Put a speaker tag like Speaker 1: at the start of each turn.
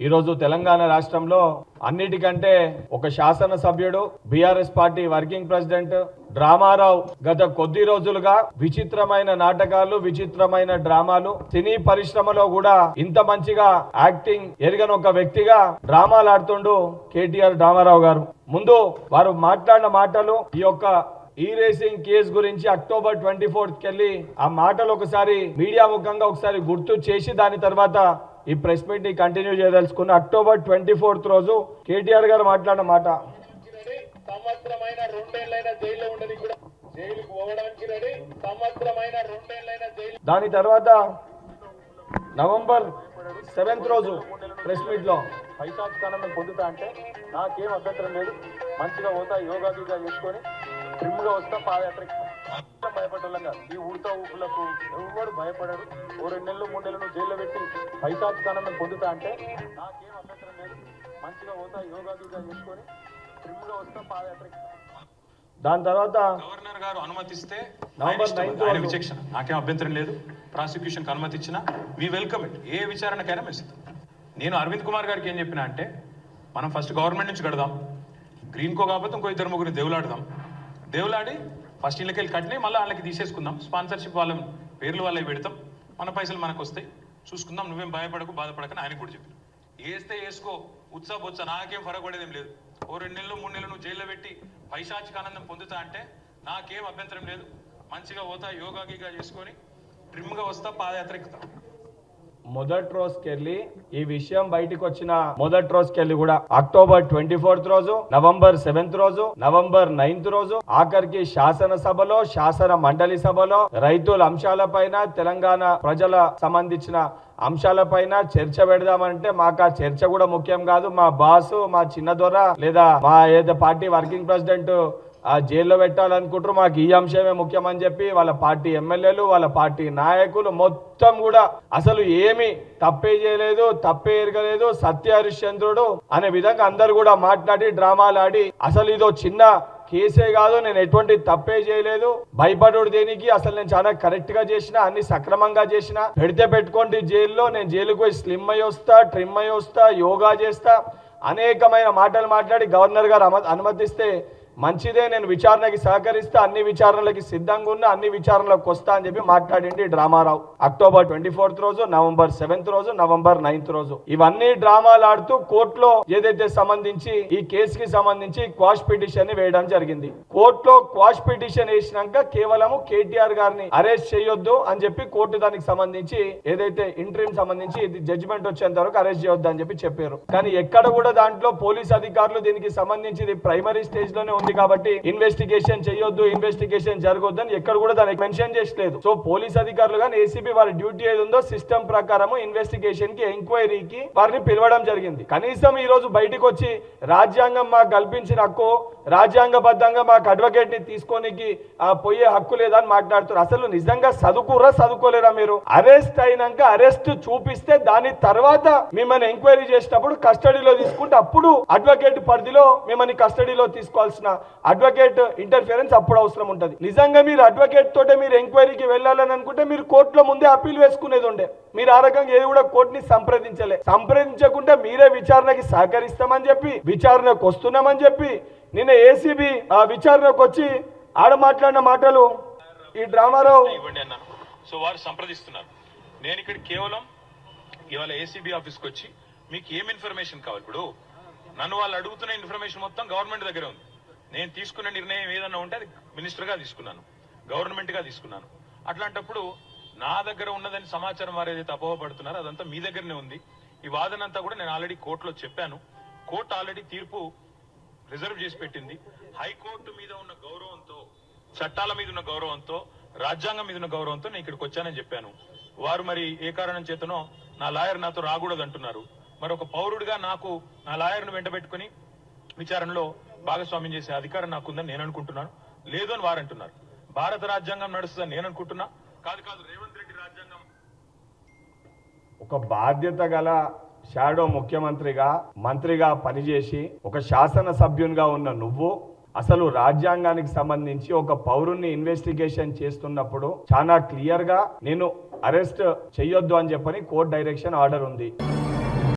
Speaker 1: ఈరోజు తెలంగాణ రాష్ట్రంలో అన్నిటికంటే ఒక శాసనసభ్యుడు బీఆర్ఎస్ పార్టీ వర్కింగ్ ప్రెసిడెంట్ డ్రామారావు గత కొద్ది రోజులుగా విచిత్రమైన నాటకాలు విచిత్రమైన డ్రామాలు సినీ పరిశ్రమలో కూడా ఇంత మంచిగా యాక్టింగ్ ఎరగని ఒక వ్యక్తిగా డ్రామాలు ఆడుతుండు కేటీఆర్ డ్రామారావు గారు. ముందు వారు మాట్లాడిన మాటలు ఈ యొక్క ఈ రేసింగ్ కేసు గురించి అక్టోబర్ ట్వంటీ ఫోర్త్ కెళ్ళి ఆ మాటలు ఒకసారి మీడియా ముఖంగా ఒకసారి గుర్తు చేసి దాని తర్వాత ఈ ప్రెస్ మీట్ని కంటిన్యూ చేయదలుచుకున్న అక్టోబర్ ట్వంటీ ఫోర్త్ రోజు కేటీఆర్ గారు మాట్లాడిన మాట.
Speaker 2: రెడీ సంవత్సరమైన రెండేళ్ళైన జైల్లో ఉండని కూడా జైలుకు పోవడానికి రెడీ. సంవత్సరమైన రెండేళ్ళైన జైలు
Speaker 1: దాని తర్వాత నవంబర్ సెవెంత్ రోజు ప్రెస్ మీట్లో
Speaker 3: పైశాచికానందం పొందుతా అంటే నాకేం అభ్యంతరం లేదు. మంచిగా పోతా యోగా గీగా చేసుకొని ట్రిమ్గా వస్తా పాదయాత్రకి. భయపడ్డం కాదు. ఈ ఉడతా ఊపులకు ఎవరు భయపడరు. ఓ రెండు నెలలు మూడు నెలలు జైల్లో పెట్టి పైశాచికానందం పొందుతా అంటే నాకేం అభ్యంతరం లేదు. మంచిగా పోతా యోగా గీగా చేసుకొని ట్రిమ్గా వస్తా పాదయాత్రకి.
Speaker 1: దాని తర్వాత
Speaker 4: గవర్నర్ గారు అనుమతిస్తే
Speaker 1: నవంబర్
Speaker 4: ఆయన. విచక్షణ. నాకేం అభ్యంతరం లేదు. ప్రాసిక్యూషన్కి అనుమతి ఇచ్చినా వి వెల్కమ్ ఇట్. ఏ విచారణకైనా మేము సిద్ధం నేను అరవింద్ కుమార్ గారికి ఏం చెప్పినా అంటే మనం ఫస్ట్ గవర్నమెంట్ నుంచి కడదాం. గ్రీన్ కో కాకపోతే ఇంకో ఇద్దరు ముగ్గురు దేవులాడదాం. దేవులాడి ఫస్ట్ ఇళ్ళకి వెళ్ళి కట్టినాయి మళ్ళీ వాళ్ళకి తీసేసుకుందాం. స్పాన్సర్షిప్ వాళ్ళ పేర్లు వాళ్ళకి పెడతాం. మన పైసలు మనకు వస్తాయి. చూసుకుందాం నువ్వేం భయపడకు బాధపడకని ఆయన కూడా చెప్పిన. వేస్తే వేసుకో ఉత్సాహ బొత్స నాకేం ఫరక పడేదేం లేదు. ఓ రెండు నెలలు మూడు నెలలు నువ్వు జైల్లో పెట్టి పైశాచిక ఆనందం పొందుతా అంటే నాకేం అభ్యంతరం లేదు. మంచిగా పోతా యోగా గీగా చేసుకొని ట్రిమ్గా వస్తా పాదయాత్ర ఎక్కుతా.
Speaker 1: మొదటి రోజుకెళ్ళి ఈ విషయం బయటికి వచ్చిన మొదటి రోజుకెళ్ళి కూడా అక్టోబర్ ట్వంటీ ఫోర్త్ రోజు నవంబర్ సెవెంత్ రోజు నవంబర్ నైన్త్ రోజు ఆఖరికి శాసనసభలో శాసన మండలి సభలో రైతుల అంశాలపైన తెలంగాణ ప్రజల సంబంధించిన అంశాలపైన చర్చ పెడదామంటే మాకు ఆ చర్చ కూడా ముఖ్యం కాదు. మా బాసు మా చిన్న దొర లేదా మా ఏదో పార్టీ వర్కింగ్ ప్రెసిడెంట్ ఆ జైల్లో పెట్టాలనుకుంటారు మాకు ఈ అంశమే ముఖ్యమని చెప్పి వాళ్ళ పార్టీ ఎమ్మెల్యేలు వాళ్ళ పార్టీ నాయకులు మొత్తం కూడా అసలు ఏమి తప్పే చేయలేదు తప్పే ఎరగలేదు సత్య హరిశ్చంద్రుడు అనే విధంగా అందరు కూడా మాట్లాడి డ్రామాలు ఆడి అసలు ఇదో చిన్న కేసే కాదు నేను ఎటువంటి తప్పే చేయలేదు భయపడుడు దేనికి? అసలు నేను చాలా కరెక్ట్గా చేసిన అన్ని సక్రమంగా చేసిన పెడితే పెట్టుకోండి జైల్లో నేను జైలుకు పోయి స్లిమ్ అయి వస్తా ట్రిమ్ అయి వస్తా యోగా చేస్తా అనేకమైన మాటలు మాట్లాడి గవర్నర్ గారు అనుమతిస్తే మంచిదే నేను విచారణకి సహకరిస్తే అన్ని విచారణలకి సిద్ధంగా ఉన్న అన్ని విచారణలకు వస్తా అని చెప్పి మాట్లాడింది డ్రామారావు. అక్టోబర్ ట్వంటీ ఫోర్త్ రోజు నవంబర్ సెవెంత్ రోజు నవంబర్ నైన్త్ రోజు. ఇవన్నీ డ్రామాలు ఆడుతూ కోర్టులో ఏదైతే సంబంధించి ఈ కేసుకి సంబంధించి క్వాష్ పిటిషన్ని వేయడం జరిగింది. కోర్టులో క్వాష్ పిటిషన్ వేసినాక కేవలం కేటీఆర్ గారిని అరెస్ట్ చేయొద్దు అని చెప్పి కోర్టు దానికి సంబంధించి ఏదైతే ఇంట్రీమ్ సంబంధించి ఇది జడ్జిమెంట్ వచ్చేంత వరకు అరెస్ట్ చేయొద్దు అని చెప్పి చెప్పారు. కానీ ఎక్కడ కూడా దాంట్లో పోలీస్ అధికారులు దీనికి సంబంధించి ఇది ప్రైమరీ స్టేజ్లోనే ఉంది కాబట్టి ఇన్వెస్టిగేషన్ చేయొద్దు ఇన్వెస్టిగేషన్ జరగొద్దు అని ఎక్కడ కూడా దానికి మెన్షన్ చేసలేదు సో పోలీస్ అధికారులు కానీ ఏసీబీ వారి డ్యూటీ ఏది ఉందో సిస్టమ్ ప్రకారం ఇన్వెస్టిగేషన్కి ఎంక్వైరీకి వారిని పిలవడం జరిగింది. కనీసం ఈ రోజు బయటకు వచ్చి రాజ్యాంగం మాకు కల్పించిన హక్కు రాజ్యాంగబద్ధంగా మాకు అడ్వకేట్ని తీసుకోనికి ఆ, పోయే హక్కు లేదని మాట్లాడుతారు అసలు నిజంగా చదువుకురా చదువుకోలేరా మీరు? అరెస్ట్ అయినాక అరెస్ట్ చూపిస్తే దాని తర్వాత మిమ్మల్ని ఎంక్వైరీ చేసినప్పుడు కస్టడీలో తీసుకుంటే అప్పుడు అడ్వకేట్ పరిధిలో మిమ్మల్ని కస్టడీలో తీసుకోవాల్సిన అడ్వకేట్ ఇంటర్ఫియరెన్స్ అప్పుడు అవసరం ఉంటుంది. నిజంగా మీరు అడ్వకేట్ తోటే మీరు ఎంక్వైరీకి వెళ్ళాలని అనుకుంటే మీరు కోర్టులో ముందే అప్పీల్ వేసుకునేది ఉండే. మీరు ఆ రకంగా ఏది కూడా కోర్టుని సంప్రదించలే. సంప్రదించకుండా మీరే విచారణకి సహకరిస్తామని చెప్పి విచారణకు వస్తున్నామని చెప్పి నిన్న ఏసీబీ ఆ విచారణకు వచ్చి ఆడ మాట్లాడిన మాటలు ఈ డ్రామారావు
Speaker 4: ఇవ్వండి సో వారు సంప్రదిస్తున్నారు. నేను ఇక్కడ కేవలం ఇవాళ ఏసీబీ ఆఫీస్కి వచ్చి మీకు ఏం ఇన్ఫర్మేషన్ కావాలి? ఇప్పుడు నన్ను వాళ్ళు అడుగుతున్న ఇన్ఫర్మేషన్ మొత్తం గవర్నమెంట్ దగ్గర ఉంది. నేను తీసుకున్న నిర్ణయం ఏదన్నా ఉంటే అది మినిస్టర్గా తీసుకున్నాను. గవర్నమెంట్గా తీసుకున్నాను. అట్లాంటప్పుడు నా దగ్గర ఉన్నదని సమాచారం వారు ఏదైతే అపోహపడుతున్నారో అదంతా మీ దగ్గరనే ఉంది. ఈ వాదన అంతా కూడా నేను ఆల్రెడీ కోర్టులో చెప్పాను. కోర్టు ఆల్రెడీ తీర్పు రిజర్వ్ చేసి పెట్టింది. హైకోర్టు మీద ఉన్న గౌరవంతో చట్టాల మీద ఉన్న గౌరవంతో రాజ్యాంగం మీద ఉన్న గౌరవంతో నేను ఇక్కడికి వచ్చానని చెప్పాను. వారు మరి ఏ కారణం చేతనో నా లాయర్ నాతో రాకూడదు అంటున్నారు. మరి ఒక పౌరుడిగా నాకు నా లాయర్ను వెంటబెట్టుకుని విచారణలో భాగస్వామ్యం చేసే అధికారం నాకుందని నేను అనుకుంటున్నాను. లేదు అని వారు అంటున్నారు. భారత రాజ్యాంగం నడుస్తుందని నేను అనుకుంటున్నా. కాదు కాదు రేవంత్ రెడ్డి రాజ్యాంగం.
Speaker 1: ఒక బాధ్యత గల షాడో ముఖ్యమంత్రిగా మంత్రిగా పనిచేసి ఒక శాసన సభ్యునిగా ఉన్న నువ్వు అసలు రాజ్యాంగానికి సంబంధించి ఒక పౌరుణ్ణి ఇన్వెస్టిగేషన్ చేస్తున్నప్పుడు చాలా క్లియర్గా నేను అరెస్ట్ చెయ్యొద్దు అని చెప్పని కోర్ట్ డైరెక్షన్ ఆర్డర్ ఉంది.